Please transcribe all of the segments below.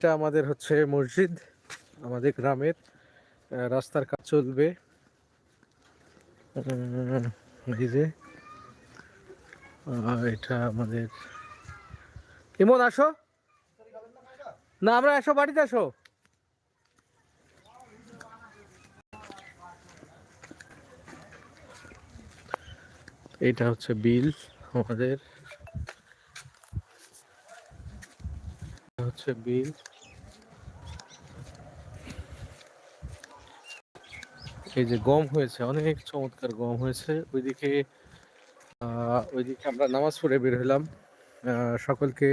এটা আমাদের হচ্ছে মসজিদ, আমাদের গ্রামের রাস্তার কাজ চলবে। এই যে এটা আমাদের। ইমন, আসো। না, আমরা আসো, বাড়িতে আসো। এইটা হচ্ছে বিল আমাদের। এটা হচ্ছে বিল। এই যে গম হয়েছে, অনেক চমৎকার গম হয়েছে। ওইদিকে ওইদিকে আমরা নামাজ পড়ে বের হলাম। সকলকে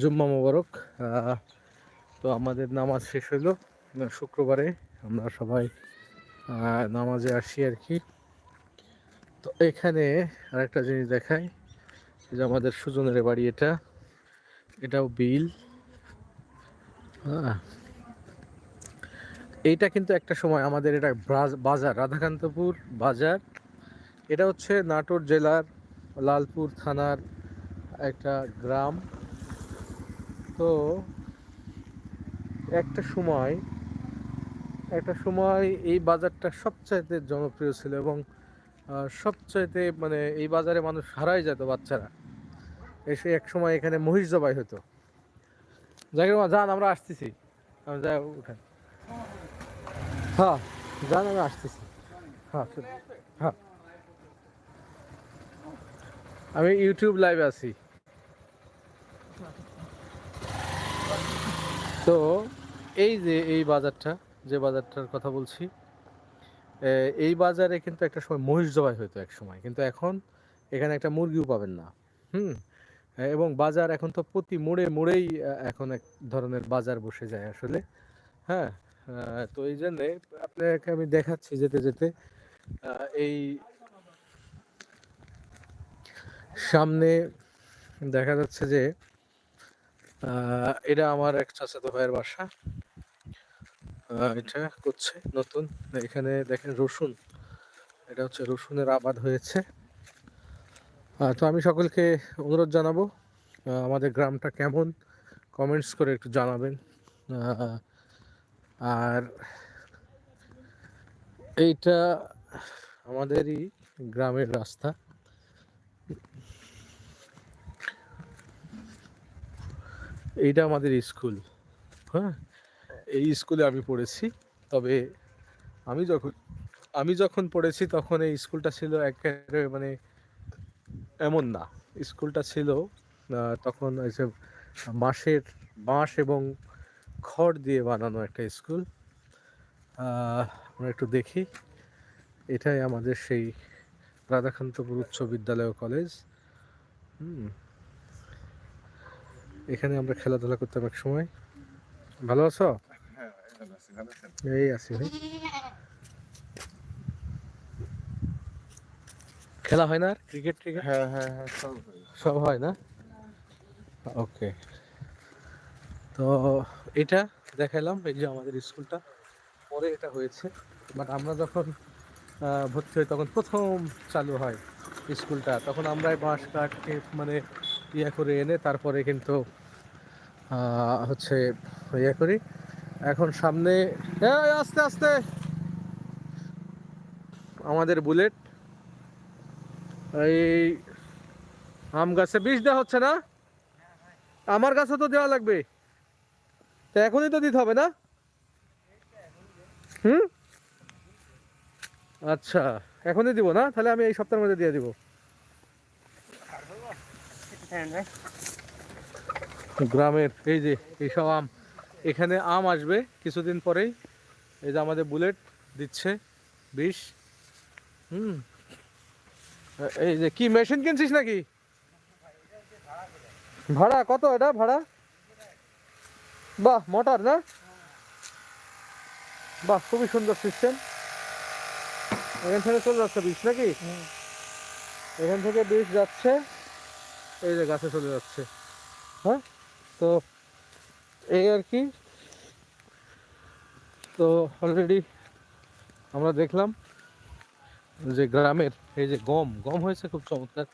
জুম্মা মোবারক। তো আমাদের নামাজ শেষ হলো। শুক্রবারে আমরা সবাই নামাজে আসি আর কি। তো এখানে আরেকটা জিনিস দেখাই যে আমাদের সুজনের বাড়ি এটা। এটাও বিল। হ্যাঁ এইটা কিন্তু একটা সময় আমাদের এটা বাজার, রাধাকান্তপুর বাজার। এটা হচ্ছে নাটোর জেলার লালপুর থানার একটা গ্রাম। তো একটা সময় একটা সময় এই বাজারটা সবচাইতে জনপ্রিয় ছিল এবং সবচাইতে মানে এই বাজারে মানুষ হারাই যেত বাচ্চারা। এসে এক সময় এখানে মহিষ জবাই হতো। মা, যান, আমরা আসতেছি। যাই, উঠেন। হ্যাঁ যান আমি আসতেছি। হ্যাঁ। হ্যাঁ। আমি ইউটিউব লাইভে আছি। তো, এই যে এই বাজারটা, যে বাজারটার কথা বলছি এই বাজারে কিন্তু একটা সময় মহিষ জবাই হতো এক সময়। কিন্তু এখন এখানে একটা মুরগিও পাবেন না। হুম? এবং বাজার এখন তো প্রতি মোড়ে মোড়েই এখন এক ধরনের বাজার বসে যায় আসলে। হ্যাঁ? তো এই জন্যে আপনাকে আমি দেখাচ্ছি যেতে যেতে এই সামনে দেখা যাচ্ছে যে এটা আমার এক চাচাতো ভাইয়ের বাসা। এটা করছে নতুন, এখানে দেখেন রসুন, এটা হচ্ছে রসুনের আবাদ হয়েছে। তো আমি সকলকে অনুরোধ জানাব আমাদের গ্রামটা কেমন, কমেন্টস করে একটু জানাবেন। আর এইটা আমাদেরই গ্রামের রাস্তা। এইটা আমাদের স্কুল। হ্যাঁ এই স্কুলে আমি পড়েছি। তবে আমি যখন আমি যখন পড়েছি তখন এই স্কুলটা ছিল একেবারে মানে এমন না। স্কুলটা ছিল তখন বাঁশের বাঁশ এবং খড় দিয়ে বানানো একটা স্কুল। আমরা একটু দেখি। এটাই আমাদের সেই রাধাকান্তপুর উচ্চ বিদ্যালয় কলেজ। হুম। এখানে আমরা খেলাধুলা করতাম এক সময়। ভালো আছো? এই আছি ভাই। খেলা হয় না ক্রিকেট ক্রিকেট? হ্যাঁ হ্যাঁ হ্যাঁ সব হয়ে। সব হয় না? ওকে। তো এটা দেখালাম, এই যে আমাদের স্কুলটা। পরে এটা হয়েছে। বাট আমরা যখন ভর্তি হই তখন প্রথম চালু হয় স্কুলটা। তখন আমরাই বাঁশ কাঠকে মানে ইয়ে করে এনে তারপরে কিন্তু হচ্ছে ইয়ে করি। এখন সামনে আস্তে আস্তে। আমাদের বুলেট। এই আম গাছে বিষ দেওয়া হচ্ছে না? আমার গাছে তো দেওয়া লাগবে। তো এখনই তো দিতে হবে না? হুম? আচ্ছা এখনই দিব না? তাহলে আমি এই সপ্তাহের মধ্যে দিয়ে দিব। গ্রামের, এই যে এইসব আম। এখানে আম আসবে কিছুদিন পরেই। এই যে আমাদের বুলেট দিচ্ছে, বিষ। হুম। এই যে, কি মেশিন কিনছিস নাকি? ভাড়া, কত এটা ভাড়া? বাহ মোটর না? বাহ খুবই সুন্দর সিস্টেম এখান থেকে চলে যাচ্ছে বিষ নাকি? এখান থেকে বিষ যাচ্ছে এই যে গাছে চলে যাচ্ছে। হ্যাঁ? তো এই আর কি। তো অলরেডি আমরা দেখলাম যে গ্রামের এই যে গম গম হয়েছে খুব চমৎকার।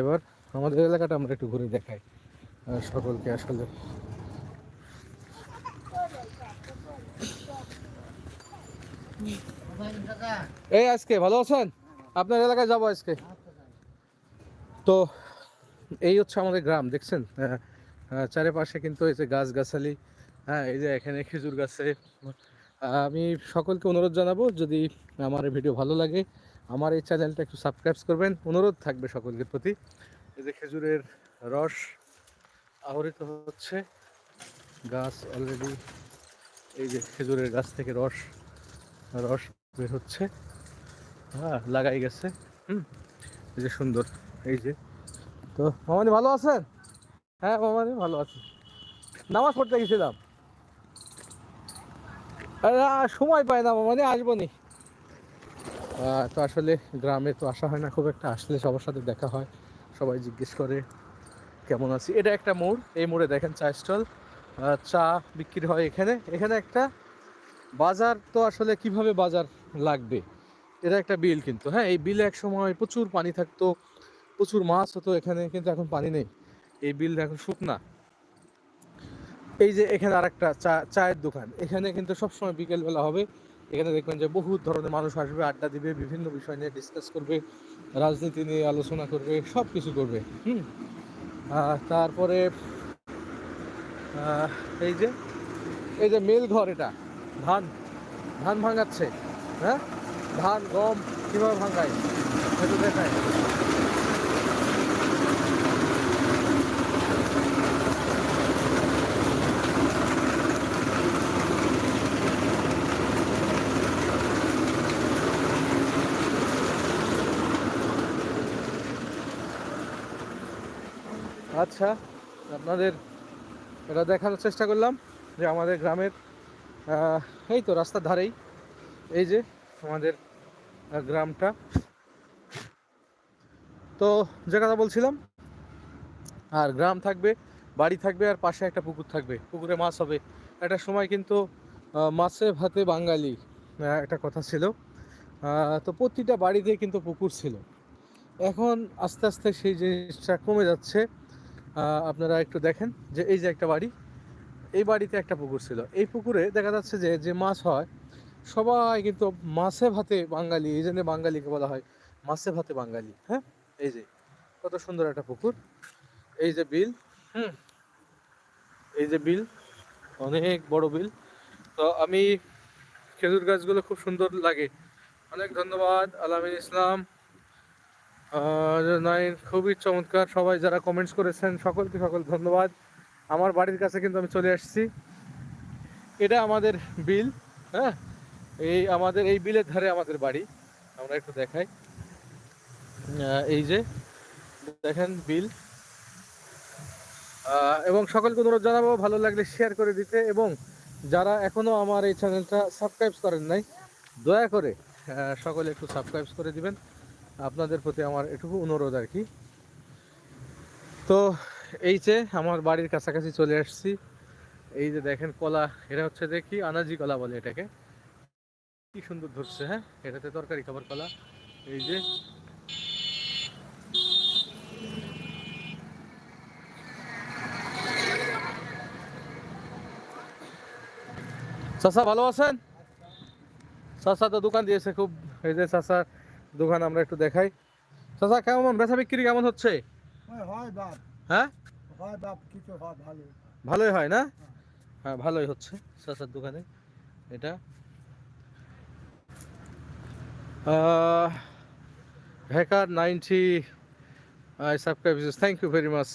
এবার আমাদের এলাকাটা আমরা একটু ঘুরে দেখাই সকলকে আসলে। এই আজকে ভালো আছেন? আপনার এলাকায় যাব আজকে। তো এই হচ্ছে আমাদের গ্রাম দেখছেন? আহ, আহ, চারিপাশে কিন্তু এই যে গাছ গাছালি হ্যাঁ এই যে এখানে খেজুর গাছে। আমি সকলকে অনুরোধ জানাব যদি আমার ভিডিও ভালো লাগে আমার এই চ্যানেলটা একটু সাবস্ক্রাইব করবেন। অনুরোধ থাকবে সকলের প্রতি। এই যে খেজুরের রস আহরিত হচ্ছে গাছ অলরেডি এই যে খেজুরের গাছ থেকে রস রস বের হচ্ছে। হ্যাঁ লাগাই গেছে। হুম, এই যে সুন্দর, এই যে। তো, মামানি ভালো আছেন? হ্যাঁ মামানি ভালো আছি। নামাজ পড়তে গেছিলাম। সময় পাই না, মামানি, আসব নি। তো আসলে গ্রামে তো আসা হয় না, খুব একটা আসলে সবার সাথে দেখা হয়। সবাই জিজ্ঞেস করে, কেমন আছি? এটা একটা মোড়, এই মোড়ে দেখেন চা স্টল। চা বিক্রি হয় এখানে। এখানে একটা বাজার তো আসলে কীভাবে বাজার লাগবে? এটা একটা বিল কিন্তু হ্যাঁ? এই বিলে এক সময় প্রচুর পানি থাকতো, প্রচুর মাছ হতো, এখানে কিন্তু এখন পানি নেই। এই বিল এখন শুকনা। এই যে এখানে আরেকটা চা, চায়ের দোকান, এখানে কিন্তু সবসময় বিকেলবেলা হবে। এখানে দেখবেন যে বহু ধরনের মানুষ আসবে, আড্ডা দিবে, বিভিন্ন বিষয় নিয়ে ডিসকাস করবে, রাজনীতি নিয়ে আলোচনা করবে সব কিছু করবে, হুম? তারপরে এই যে এই যে মেল ঘর এটা। ধান ধান ভাঙাচ্ছে হ্যাঁ? ধান, গম কীভাবে ভাঙায়? একটু দেখায় আচ্ছা আপনাদের এটা দেখানোর চেষ্টা করলাম যে আমাদের গ্রামের এই তো রাস্তার ধারেই। এই যে আমাদের গ্রামটা। তো যে কথা বলছিলাম, আর গ্রাম থাকবে, বাড়ি থাকবে, আর পাশে একটা পুকুর থাকবে। পুকুরে মাছ হবে। একটা সময় কিন্তু মাছে ভাতে বাঙালি একটা কথা ছিল। তো প্রতিটা বাড়িতে কিন্তু পুকুর ছিল। এখন আস্তে আস্তে সেই জিনিসটা কমে যাচ্ছে। আপনারা একটু দেখেন যে এই যে একটা বাড়ি এই বাড়িতে একটা পুকুর ছিল। এই পুকুরে দেখা যাচ্ছে যে যে মাছ হয়, সবাই কিন্তু মাছে ভাতে বাঙালি, এই জন্য বাঙালিকে বলা হয় মাছে ভাতে বাঙালি হ্যাঁ? এই যে, কত সুন্দর একটা পুকুর। এই যে বিল, হুম, এই যে বিল, অনেক বড় বিল। তো আমি খেজুর গাছগুলো খুব সুন্দর লাগে। অনেক ধন্যবাদ, আলামিন ইসলাম। নাইন, খুবই চমৎকার। সবাই যারা কমেন্টস করেছেন, সকলকে সকল ধন্যবাদ। আমার বাড়ির কাছে কিন্তু আমি চলে আসছি। এটা আমাদের বিল হ্যাঁ? এই আমাদের, এই বিলের ধারে আমাদের বাড়ি। আমরা একটু দেখাই। এই যে, দেখেন বিল। এবং সকলকে অনুরোধ জানাব, ভালো লাগলে শেয়ার করে দিতে। এবং যারা এখনও আমার এই চ্যানেলটা সাবস্ক্রাইব করেন নাই, দয়া করে সকলে একটু সাবস্ক্রাইব করে দিবেন। আপনাদের প্রতি আমার এটুকু অনুরোধ আর কি। তো এই যে আমার বাড়ির কাছাকাছি চলে আসছি। এই যে দেখেন কলা, এটা হচ্ছে যে কি আনাজি কলা বলে এটাকে। কি সুন্দর ধরছে হ্যাঁ? এটাতে তরকারি, খাবার কলা। এই যে চাচা ভালো আছেন? চাচা তো দোকান দিয়েছে খুব। এই যে চাচার দোকান আমরা একটু দেখাই। চাচা, কেমন? বেচা বিক্রি কেমন হচ্ছে? হয় হ্যাঁ? হয় বাপ কিছু হয় ভালো। ভালোই হয় না? হ্যাঁ ভালোই হচ্ছে চাচার দোকানে এটা। Hacker ninety I subscribe thank you very much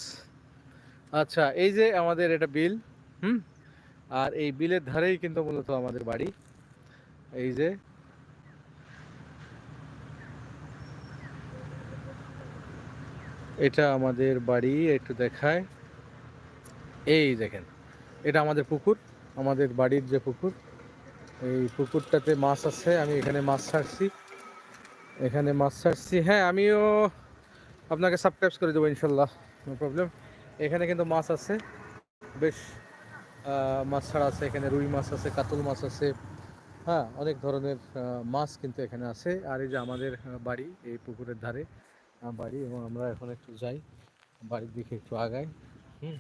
আচ্ছা এই যে আমাদের এটা বিল হুম? আর এই বিলের ধারেই কিন্তু মূলত আমাদের বাড়ি। এই যে এটা আমাদের বাড়ি, একটু দেখায় এই দেখেন, এটা আমাদের পুকুর, আমাদের বাড়ির যে পুকুর। এই পুকুরটাতে মাছ আছে, আমি এখানে মাছ ছাড়ছি। এখানে মাছ ছাড়ছি। হ্যাঁ আমিও আপনাকে সাবস্ক্রাইব করে দেবো, ইনশাল্লাহ নো প্রবলেম এখানে কিন্তু মাছ আছে, বেশ মাছ ছাড়া আছে। এখানে রুই মাছ আছে, কাতল মাছ আছে। হ্যাঁ অনেক ধরনের মাছ কিন্তু এখানে আছে। আর এই যে আমাদের বাড়ি, এই পুকুরের ধারে। বাড়ি এবং আমরা এখন একটু যাই, বাড়ির দিকে একটু আগাই, হুম।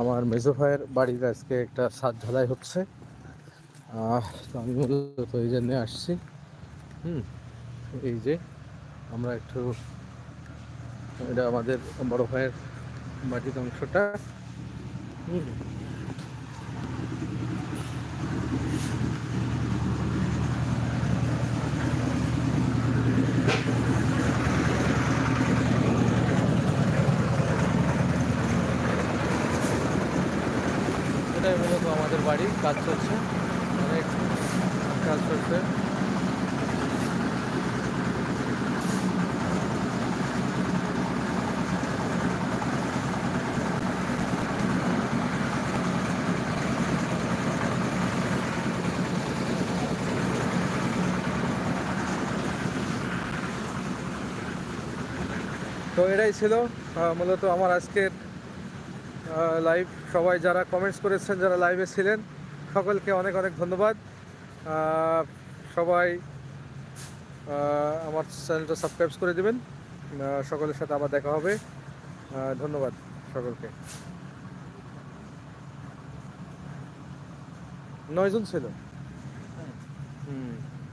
আমার মেজো ভাইয়ের বাড়ির আজকে একটা ছাদ ঢালাই হচ্ছে। তো আমি মূলত এই জন্যে আসছি, হুম। এই যে আমরা একটু, এটা আমাদের বড় ভাইয়ের বাটির অংশটা, হুম এটাই মূলত আমাদের বাড়ি কাজ চলছে। অনেক কাজ চলছে। তো এটাই ছিল মূলত আমার আজকের লাইভ সবাই যারা কমেন্টস করেছেন, যারা লাইভে ছিলেন সকলকে অনেক অনেক ধন্যবাদ। সবাই আমার চ্যানেলটা সাবস্ক্রাইব করে দেবেন। সকলের সাথে আবার দেখা হবে। ধন্যবাদ সকলকে। নয়জন ছিল? হুম।